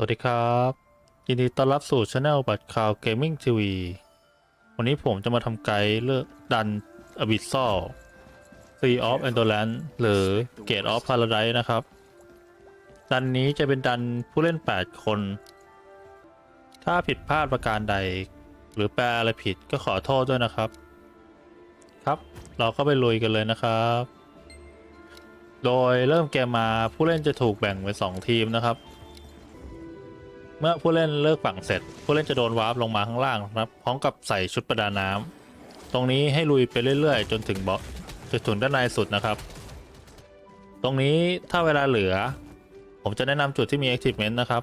สวัสดีครับ ยินดีต้อนรับสู่ช anel บัตรข่าวเกมมิ่งทีวีวันนี้ผมจะมาทำไกด์เลือกดันอบิ s ซ a l Sea of Endurance หรือ Gate of Paradise นะครับ ดันนี้จะเป็นดันผู้เล่น 8 คน ถ้าผิดพลาดประการใด หรือแปลอะไรผิดก็ขอโทษด้วยนะครับ ครับเราก็ไปลุยกันเลยนะครับ โดยเริ่มเกมมาผู้เล่นจะถูกแบ่งเป็น2ทีมนะครับ เมื่อผู้เล่นเลิกฝั่งเสร็จ ผู้เล่นจะโดนวาร์ปลงมาข้างล่างนะครับ พร้อมกับใส่ชุดประดาน้ำตรงนี้ให้ลุยไปเรื่อยๆ จนถึงบอสจนถึงด้านในสุดนะครับ ตรงนี้ถ้าเวลาเหลือ ผมจะแนะนำจุดที่มี achievement นะครับ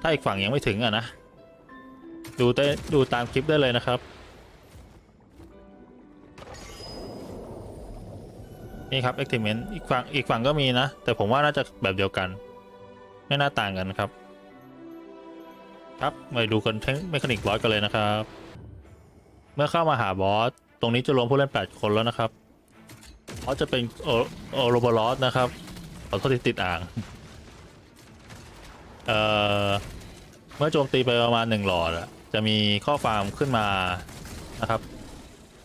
ถ้าอีกฝั่งยังไม่ถึงอะนะ ดูได้ดูตามคลิปได้เลยนะครับ นี่ครับ achievement อีกฝั่งอีกฝั่งก็มีนะ แต่ผมว่าน่าจะแบบเดียวกัน ไม่น่าต่างกันครับ ครับมาดูกันเทคเมคานิกบอสกันเลยนะครับ เมื่อเข้ามาหาบอส ตรงนี้จะรวมผู้เล่น 8 คนแล้วนะครับบอสจะเป็นโอโอโรบอลอสนะครับขอโทษที่ติดอ่าง เอ่อ เมื่อโจมตีไปประมาณ1หลอดจะมีข้อความขึ้นมานะครับ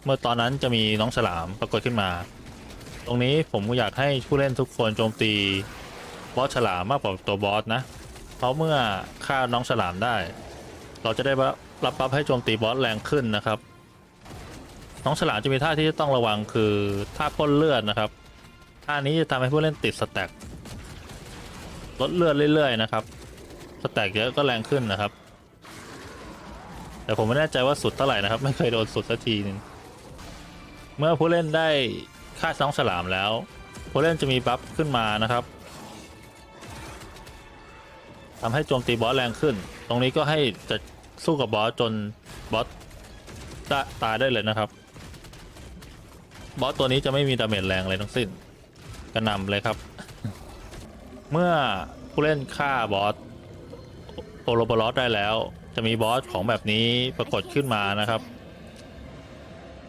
เมื่อตอนนั้นจะมีน้องฉลามปรากฏขึ้นมา ตรงนี้ผมอยากให้ผู้เล่นทุกคนโจมตี บอสฉลามมากกว่าตัวบอสนะ เพราะเมื่อฆ่าน้องฉลามได้ เราจะได้รับบัฟให้โจมตีบอสแรงขึ้นนะครับ น้องฉลามจะมีท่าที่ต้องระวังคือท่าพ่นเลือดนะครับ ท่านี้จะทำให้ผู้เล่นติดสแต็กลดเลือดเรื่อยๆนะครับ สแต็กเยอะก็แรงขึ้นนะครับ แต่ผมไม่แน่ใจว่าสุดเท่าไหร่นะครับ ไม่เคยโดนสุดสักทีนึงเมื่อผู้เล่นได้ฆ่าน้องฉลามแล้วผู้เล่นจะมีบัฟขึ้นมานะครับ ทำให้โจมตีบอสแรงขึ้น ตรงนี้ก็ให้จะสู้กับบอสจนบอสตาตายได้เลยนะครับ บอสตัวนี้จะไม่มีดาเมจแรงเลยทั้งสิ้นกระนำเลยครับ เมื่อผู้เล่นฆ่าบอสโอโรบอสได้แล้ว จะมีบอสของแบบนี้ปรากฏขึ้นมานะครับ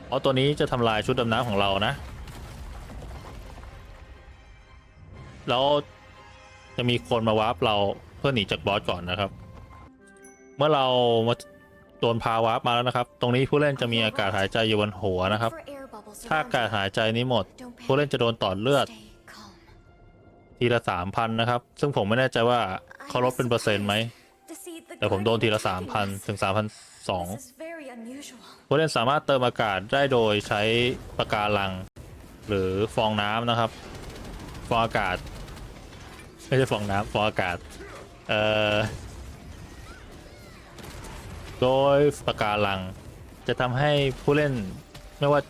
บอสตัวนี้จะทำลายชุดดำน้ำของเรานะ แล้วจะมีคนมาวาร์ปเรา เพื่อหนีจากบอสก่อนนะครับ เมื่อเรามาโดนพาวาร์ปมาแล้วนะครับ ตรงนี้ผู้เล่นจะมีอากาศหายใจอยู่บนหัวนะครับ ถ้าอากาศหายใจนี้หมด ผู้เล่นจะโดนต่อเลือด ทีละสามพันนะครับ ซึ่งผมไม่แน่ใจว่าเขาลดเป็นเปอร์เซ็นต์ไหม แต่ผมโดนทีละสามพันถึงสามพันสองผู้เล่นสามารถเติมอากาศได้โดยใช้ปะการัง หรือฟองน้ำนะครับ ฟองอากาศ ไม่ใช่ฟองน้ำฟองอากาศ เอ่อโดยปะการัง จะทำให้ผู้เล่นไม่ว่า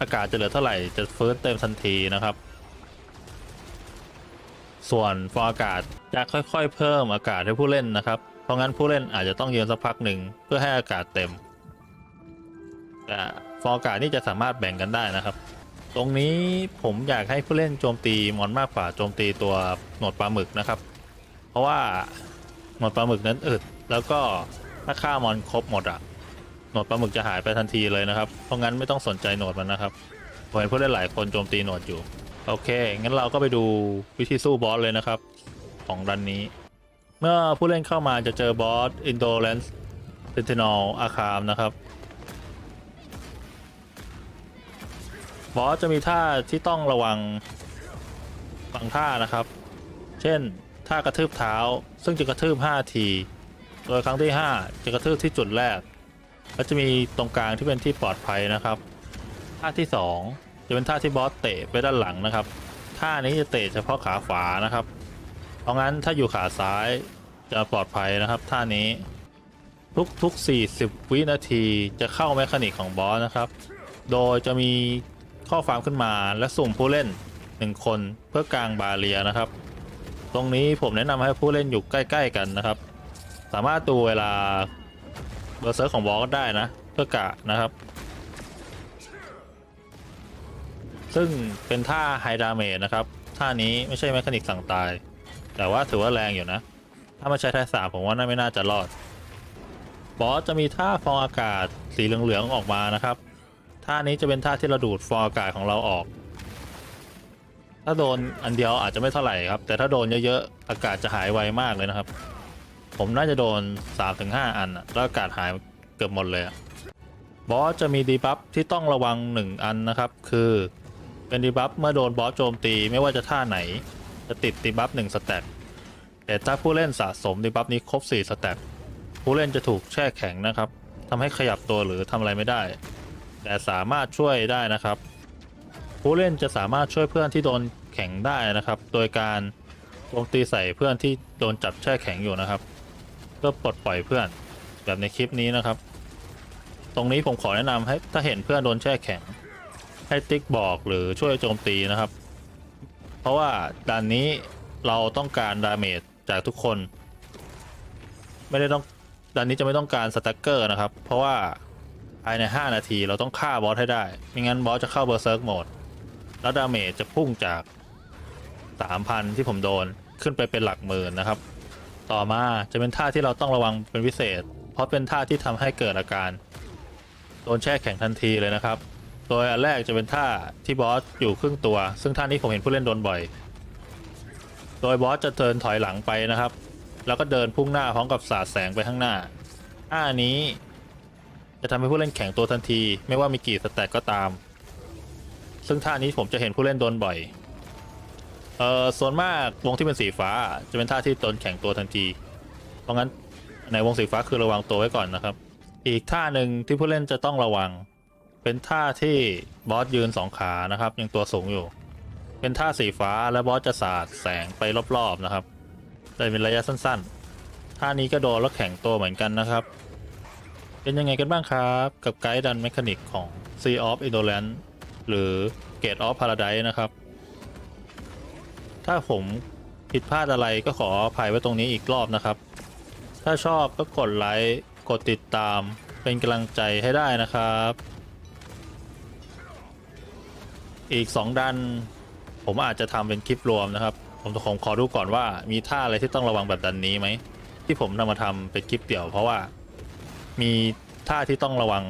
อากาศจะเหลือเท่าไหร่จะฟื้นเต็มทันทีนะครับ ส่วนฟองอากาศจะค่อยๆ เพิ่มอากาศให้ผู้เล่นนะครับ เพราะงั้นผู้เล่นอาจจะต้องยืนสักพักหนึ่งเพื่อให้อากาศเต็มแต่ฟองอากาศนี่จะสามารถแบ่งกันได้นะครับ ตรงนี้ผมอยากให้ผู้เล่นโจมตีมอนมากกว่าโจมตีตัวหนวดปลาหมึกนะครับ เพราะว่าหนวดปลาหมึกนั้นอึดแล้วก็ถ้าฆ่ามอนครบหมดอะหนวดปลาหมึกจะหายไปทันทีเลยนะครับ เพราะงั้นไม่ต้องสนใจหนวดมันนะครับผมเห็นผู้เล่นหลายคนโจมตีหนวดอยู่ โอเค งั้นเราก็ไปดูวิธีสู้บอสเลยนะครับ ของดันนี้ เมื่อผู้เล่นเข้ามาจะเจอบอส Indolence Sentinel อาคามนะครับบอสจะมีท่าที่ต้องระวังบางท่านะครับ เช่น ท่ากระทืบเท้า ซึ่งจะกระทืบ5ทีโดยครั้งที่ 5 จะกระทืบที่จุดแรก แล้วจะมีตรงกลางที่เป็นที่ปลอดภัยนะครับ ท่าที่ 2 จะเป็นท่าที่บอสเตะไปด้านหลังนะครับ ท่านี้จะเตะเฉพาะขาขวานะครับ เพราะงั้นถ้าอยู่ขาซ้ายจะปลอดภัยนะครับท่านี้ทุกๆ40 วินาทีจะเข้าแมคานิกของบอสนะครับ โดยจะมีข้อความขึ้นมาและสุ่มผู้เล่น 1 คนเพื่อกลางบาเรียนะครับ ตรงนี้ผมแนะนำให้ผู้เล่นอยู่ใกล้ ๆ กันนะครับ สามารถดูเวลาเบอร์เซอร์ของบอสได้นะ เพื่อกะนะครับ ซึ่งเป็นท่าไฮดาเมจนะครับ ท่านี้ไม่ใช่แมคานิกสั่งตาย แต่ว่าถือว่าแรงอยู่นะ ถ้าม่ใช้ท่าสามผมว่าน่าไม่น่าจะรอดบอสจะมีท่าฟองอากาศสีเหลืองๆออกมานะครับ ท่านี้จะเป็นท่าที่เราดูดฟองอากาศของเราออก ถ้าโดนอันเดียวอาจจะไม่เท่าไหร่ครับ แต่ถ้าโดนเยอะๆ อากาศจะหายไวมากเลยนะครับ ผมน่าจะโดน 3-5 อันอะแล้วอากาศหายเกือบหมดเลยบอสจะมีดีบัฟที่ต้องระวัง 1 อันนะครับ คือเป็นดีบัฟเมื่อโดนบอสโจมตีไม่ว่าจะท่าไหน จะติดดีบัฟ1สแต็กแต่ถ้าผู้เล่นสะสมดีบัฟนี้ครบ4สแต็กผู้เล่นจะถูกแช่แข็งนะครับทำให้ขยับตัวหรือทำอะไรไม่ได้ แต่สามารถช่วยได้นะครับ ผู้เล่นจะสามารถช่วยเพื่อนที่โดนแข็งได้นะครับ โดยการโจมตีใส่เพื่อนที่โดนจับแช่แข็งอยู่นะครับ เพื่อปลดปล่อยเพื่อนแบบในคลิปนี้นะครับ ตรงนี้ผมขอแนะนำให้ถ้าเห็นเพื่อนโดนแช่แข็ง ให้ติ๊กบอกหรือช่วยโจมตีนะครับ เพราะว่าด่านนี้เราต้องการดาเมจจากทุกคน ไม่ได้ต้องด่านนี้จะไม่ต้องการสแต็กเกอร์นะครับ เพราะว่าภายใน 5 นาทีเราต้องฆ่าบอสให้ได้ ไม่งั้นบอสจะเข้าเบอร์เซิร์กโหมด แล้วดาเมจจะพุ่งจาก 3,000 ที่ผมโดนขึ้นไปเป็นหลักหมื่นนะครับ ต่อมาจะเป็นท่าที่เราต้องระวังเป็นพิเศษ เพราะเป็นท่าที่ทำให้เกิดอาการ โดนแช่แข็งทันทีเลยนะครับ โดยอันแรกจะเป็นท่าที่บอสอยู่ครึ่งตัว ซึ่งท่านี้ผมเห็นผู้เล่นโดนบ่อย โดยบอสจะเดินถอยหลังไปนะครับ แล้วก็เดินพุ่งหน้าพร้อมกับสาดแสงไปข้างหน้าท่านี้จะทำให้ผู้เล่นแข็งตัวทันที ไม่ว่ามีกี่สแต็กก็ตาม ซึ่งท่านี้ผมจะเห็นผู้เล่นโดนบ่อย เอ่อส่วนมากวงที่เป็นสีฟ้า จะเป็นท่าที่โดนแข็งตัวทันที เพราะงั้นในวงสีฟ้าคือระวังตัวไว้ก่อนนะครับ อีกท่าหนึ่งที่ผู้เล่นจะต้องระวัง เป็นท่าที่บอสยืนสองขานะครับยังตัวสูงอยู่ เป็นท่าสีฟ้าและบอสจะสาดแสงไปรอบๆนะครับแต่เป็นระยะสั้นๆ ท่านี้ก็โดนแล้วแข็งตัวเหมือนกันนะครับ เป็นยังไงกันบ้างครับ กับไกด์ดันเมคานิกของ Sea of Indolence หรือ Gate of Paradise นะครับ ถ้าผมผิดพลาดอะไรก็ขออภัยไว้ตรงนี้อีกรอบนะครับ ถ้าชอบก็กดไลค์ กดติดตามเป็นกำลังใจให้ได้นะครับ อีก 2 ดัน ผมอาจจะทำเป็นคลิปรวมนะครับ ผมผมขอดูก่อนว่ามีท่าอะไรที่ต้องระวังแบบดันนี้ไหม ที่ผมนำมาทำเป็นคลิปเดี่ยวเพราะว่ามีท่าที่ต้องระวัง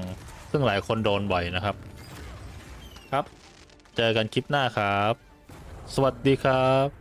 ซึ่งหลายคนโดนบ่อยนะครับ ครับ เจอกันคลิปหน้าครับ สวัสดีครับ